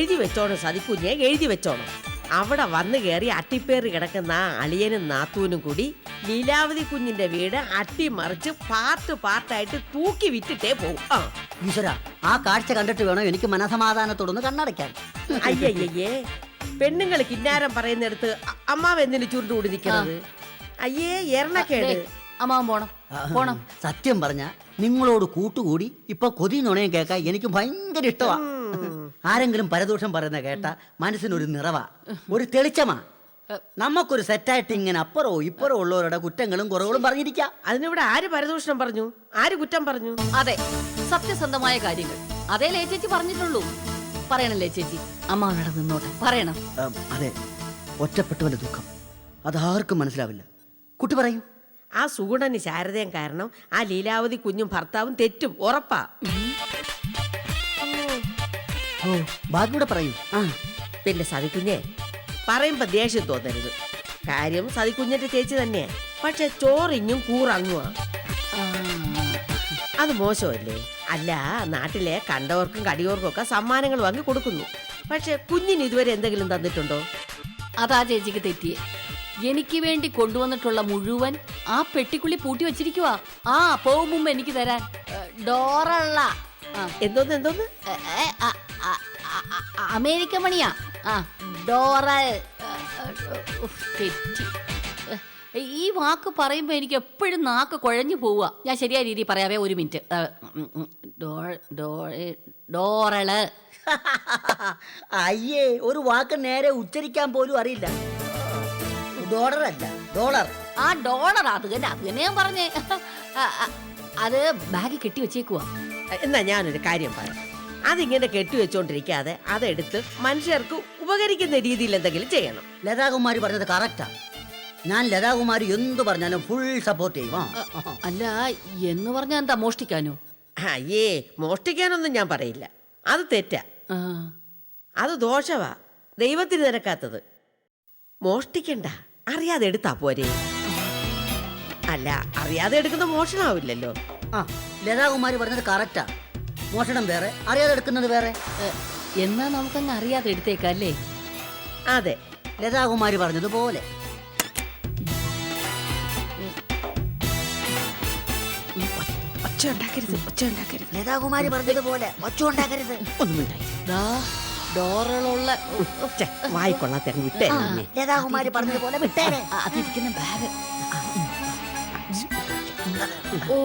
എഴുതി വെച്ചോണം സതിക്കുഞ്ഞെ എഴുതി വെച്ചോണം. അവിടെ വന്നു കയറി അട്ടിപ്പേറി കിടക്കുന്ന അളിയനും നാത്തൂനും കൂടി ലീലാവതി കുഞ്ഞിന്റെ വീട് അട്ടിമറിച്ച് പാർട്ട് പാർട്ടായിട്ട് തൂക്കി വിറ്റിട്ടേ പോകും ആ. ഈശ്വര ആ കാഴ്ച കണ്ടിട്ട് വേണം എനിക്ക് മനസമാധാനത്തോടൊന്ന് കണ്ണടയ്ക്കാൻ. അയ്യയ്യേ പെണ്ണുങ്ങൾ കിന്നാരം പറയുന്നിടത്ത് അ- അമ്മാവ് എന്തിനു ചുരുണ്ടുകൂടി നിൽക്കുന്നത്? അയ്യേ എറണക്കേട്. അമ്മാവൻ പോണം. പോണം. സത്യം പറഞ്ഞ നിങ്ങളോട് കൂട്ടുകൂടി ഇപ്പൊ കൊതി നുണയും കേൾക്കാൻ എനിക്ക് ഭയങ്കര ഇഷ്ടമാ ആരെങ്കിലും പരദോഷം പറയുന്ന കേട്ട മനസ്സിനൊരു നിറവാ. ഒരു തെളിച്ചമാ. നമുക്കൊരു സെറ്റായിട്ട് ഇങ്ങനെ അപ്പുറോ ഇപ്പുറോ ഉള്ളവരുടെ കുറ്റങ്ങളും കുറവുകളും പറഞ്ഞിരിക്കാം. അതിനിവിടെ ആര് പരദൂഷണം പറഞ്ഞു? ആര് കുറ്റം പറഞ്ഞു? അതെ സത്യസന്ധമായ കാര്യങ്ങൾ. അതേ ലേ ചേച്ചി പറഞ്ഞിട്ടുള്ളൂ. പറയണല്ലേ ചേച്ചി? അമ്മ അവിടെ നിന്നോട്ടെ. പറയണം. ഉം, അതെ. ഒറ്റപ്പെട്ടവന്റെ ദുഃഖം. അതാർക്കും മനസ്സിലാവില്ല. കുട്ടി പറയൂ. ആ സുഗുണന് ശാരദയും കാരണം ആ ലീലാവതി കുഞ്ഞും ഭർത്താവും തെറ്റും. ഉറപ്പാ. ഓ ബാക്കിയൂടെ പറയൂ. ആ പിന്നെ സതിക്കുഞ്ഞെ പറയുമ്പോ ദേഷ്യം തോന്നരുത്. കാര്യം സതിക്കുഞ്ഞിന്റെ ചേച്ചി തന്നെയാ. പക്ഷെ ചോറിഞ്ഞും കൂറങ്ങുവാ. അത് മോശമല്ലേ? അല്ല നാട്ടിലെ കണ്ടവർക്കും കടിയോർക്കും ഒക്കെ സമ്മാനങ്ങൾ വാങ്ങി കൊടുക്കുന്നു. പക്ഷെ കുഞ്ഞിന് ഇതുവരെ എന്തെങ്കിലും തന്നിട്ടുണ്ടോ? അതാ ചേച്ചിക്ക് തെറ്റിയെ. എനിക്ക് വേണ്ടി കൊണ്ടുവന്നിട്ടുള്ള മുഴുവൻ ആ പെട്ടിക്കുള്ളി പൂട്ടി വെച്ചിരിക്കുവാ. ആ പോകുമ്പോ എനിക്ക് തരാൻ. ഡോറള്ള. എന്തോന്ന് എന്തോന്ന്? അമേരിക്കൻ മണിയാ. ആ ഏ, ഉഫ്, തെറ്റി. ഈ വാക്ക് പറയുമ്പോൾ എനിക്ക് എപ്പോഴും നാക്ക് കുഴഞ്ഞു പോവുക. ഞാൻ ശരിയായ രീതിയിൽ പറയാവേ ഒരു മിനിറ്റ്. ഏ, ഉം, ഉം, ഡോ- ഡോ- ഡോറൾ. അയ്യേ ഒരു വാക്ക് നേരെ ഉച്ചരിക്കാൻ പോലും അറിയില്ല. ഡോളർ അല്ല ഡോളർ. ആ ഡോളർ അത് തന്നെ അത് തന്നെ ഞാൻ പറഞ്ഞേ. ആ, ആ, അത് ബാഗ് കെട്ടി വെച്ചേക്കുവാ. എന്നാ ഞാനൊരു കാര്യം പറയാം. അതിങ്ങനെ കെട്ടിവെച്ചോണ്ടിരിക്കാതെ അതെടുത്ത് മനുഷ്യർക്ക് ഉപകരിക്കുന്ന രീതിയിൽ എന്തെങ്കിലും ചെയ്യണം. ലതാകുമാരി പറഞ്ഞത് കറക്റ്റാ ഞാൻ ലതാകുമാരി എന്ത് പറഞ്ഞാലും ഫുൾ സപ്പോർട്ട് ചെയ്യും ആ. അല്ല എന്ന് പറഞ്ഞാ എന്താ മോഷ്ടിക്കാനോ? അയ്യേ മോഷ്ടിക്കാനൊന്നും ഞാൻ പറയില്ല. അത് തെറ്റാ. ആ, അത് ദോഷവാ. ദൈവത്തിന് നിരക്കാത്തത്. മോഷ്ടിക്കണ്ട. അറിയാതെ എടുത്താ പോരെ. അല്ല അറിയാതെ എടുക്കുന്ന മോഷണാവില്ലല്ലോ. ആ ലതാകുമാരി പറഞ്ഞത് കറക്റ്റാ മോഷണം വേറെ അറിയാതെ എടുക്കുന്നത് വേറെ? എന്നാ നമുക്കങ്ങ് അറിയാതെ എടുത്തേക്കാം അല്ലേ? അതെ ലതാകുമാരി പറഞ്ഞതുപോലെ. ഒച്ച ഉണ്ടാക്കരുത് ഒച്ച ഉണ്ടാക്കരുത്. ലതാകുമാരി പറഞ്ഞതുപോലെ ഒച്ച ഉണ്ടാക്കരുത്. ദാ ഡോറലുള്ള വായിക്കൊള്ളാത്ത വിട്ടേ. ലതാകുമാരി പറഞ്ഞതുപോലെ വിട്ടേരെ. ആ, അതിരിക്കുന്ന ബാഗ്. ഓ.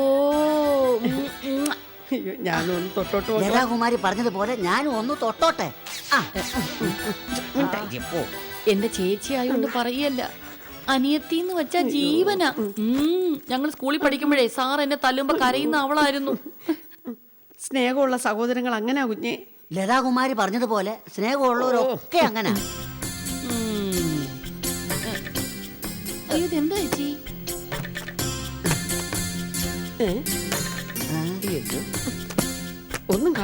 അയ്യോ, ഞാനൊന്ന് തൊട്ടോട്ട് ലതാകുമാരി പറഞ്ഞതുപോലെ ഞാനും ഒന്ന് തൊട്ടോട്ടെ. ആ. ഉണ്ടായി പോ. എന്റെ ചേച്ചി ആയോണ്ട് പറയല്ല. അനിയത്തിന്ന് വെച്ചാ ജീവന. ഉം, ഞങ്ങൾ സ്കൂളിൽ പഠിക്കുമ്പോഴേ സാർ എന്നെ തല്ലുമ്പോ കരയുന്ന അവളായിരുന്നു. സ്നേഹമുള്ള സഹോദരങ്ങൾ അങ്ങനെ കുഞ്ഞെ. ലതാകുമാരി പറഞ്ഞതുപോലെ സ്നേഹമുള്ളവരൊക്കെ അങ്ങനെ. ഉം. അയ്യോ ഇതെന്താ ചേച്ചി?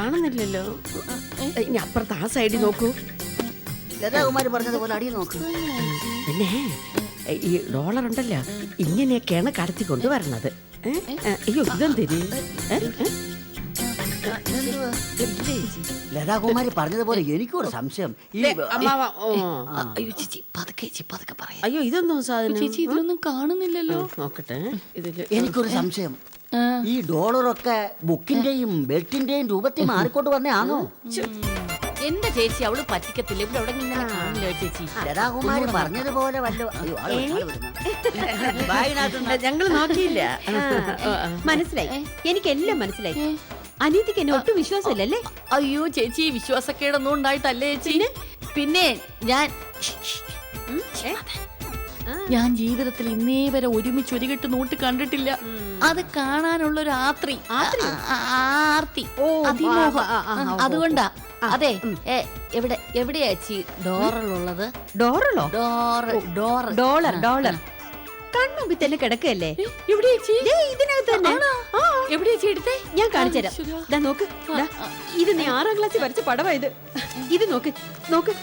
കാണുന്നില്ലല്ലോ. ഇനി അപ്പുറത്ത് ആ സൈഡിൽ നോക്കൂ. ലതാകുമാരി പറഞ്ഞതുപോലെ അടിയിൽ നോക്ക്. പിന്നെ ഈ ഡോളർ ഉണ്ടല്ല ഇങ്ങനെയൊക്കെയാണ് കടത്തി കൊണ്ടുവരണത് അയ്യോ ഇതെന്തിരി? ലതാകുമാരി പറഞ്ഞതുപോലെ എനിക്കൊരു സംശയം. ഈ അയ്യോ ചേച്ചി പതുക്കെ ചേച്ചി പതുക്കെ പറയാം. അയ്യോ ഇതൊന്നും സാധനം? ചേച്ചി ഇതിലൊന്നും കാണുന്നില്ലല്ലോ. നോക്കട്ടെ ഇതിൽ എനിക്കൊരു സംശയം. ഈ ഡോളറൊക്കെ ബുക്കിന്റെയും ബെൽറ്റിന്റെയും രൂപത്തിൽ മാറിക്കൊണ്ട് വന്നേ എന്റെ ചേച്ചി? അവൾ പറ്റിക്കത്തില്ല. ഇവിടെ അവിടെ ഇങ്ങനെ കാണില്ല ചേച്ചി. ലതാകുമാരി പറഞ്ഞതുപോലെ വല്ല അയ്യോ, ആൾ വരുന്നു, ആൾ വരുന്നു. ഞങ്ങൾ നോക്കിയില്ല. മനസ്സിലായി. എനിക്ക് എല്ലാം മനസ്സിലായി. അനീതിക്ക് എന്നെ ഒട്ടും വിശ്വാസമില്ലല്ലേ അയ്യോ ചേച്ചി വിശ്വാസക്കേടൊന്നും ഉണ്ടായിട്ടല്ലേ ചേച്ചി? പിന്നെ? ഞാൻ ഞാൻ ജീവിതത്തിൽ ഇന്നേ വരെ ഒരുമിച്ച് ഒരു കെട്ട് നോട്ട് കണ്ടിട്ടില്ല. അത് കാണാനുള്ള ഒരു ആത്രി ആർത്തി. അതിമോഹം. അതുകൊണ്ടാ. അതെ എവിടെ എവിടെയാ ഡോറൽ ഡോറലുള്ളത്? ഡോറലോ? ഡോറൽ ഡോറൽ ഡോളർ ഡോളർ. കണ്ണുമ്പി തന്നെ കിടക്കല്ലേ ഇതിനകത്ത് തന്നെ. ആണോ? എവിടെ എടുത്തേ? ഞാൻ കാണിച്ചുതരാം നോക്ക്. ഇത് നീ ആറാം ക്ലാസ്സിൽ വരച്ച പടവാ ഇത്. ഇത് നോക്ക് നോക്ക്.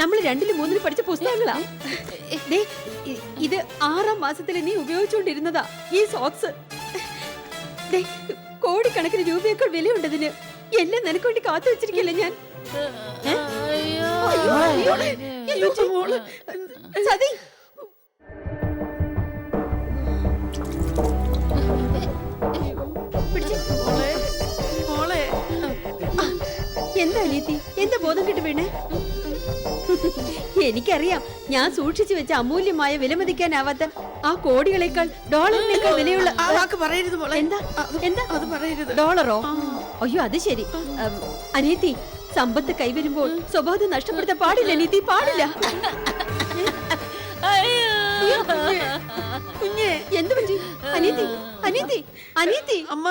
നമ്മൾ രണ്ടിലും മൂന്നിലും പഠിച്ച പുസ്തകങ്ങളാ. ഇത് ആറാം മാസത്തിൽ നീ ഉപയോഗിച്ചുകൊണ്ടിരുന്നതാ ഈ സോക്സ് കോടിക്കണക്കിന് രൂപയേക്കാൾ വിലയുണ്ടതിന് എല്ലാം നിനക്ക് വേണ്ടി കാത്തു വെച്ചിരിക്കില്ല ഞാൻ അയ്യോ സതി എനിക്കറിയാം. ഞാൻ സൂക്ഷിച്ചു വെച്ച അമൂല്യമായ വിലമതിക്കാനാവാത്ത ആ കോടികളെക്കാൾ ഡോളറിനേക്കാൾ വിലയുള്ള ആ വാക്ക് പറയരുത് മോളെ. എന്താ? എന്താ? അത് പറയരുത്. ഡോളറോ? അയ്യോ അത് ശരി. അനീതി സമ്പത്ത് കൈവരുമ്പോൾ സ്വഭാവം നഷ്ടപ്പെടുത്താൻ പാടില്ല അനീതി പാടില്ല. കുഞ്ഞേ. എന്ത് പറ്റി? അനീതി അനീതി അനീതി അമ്മ.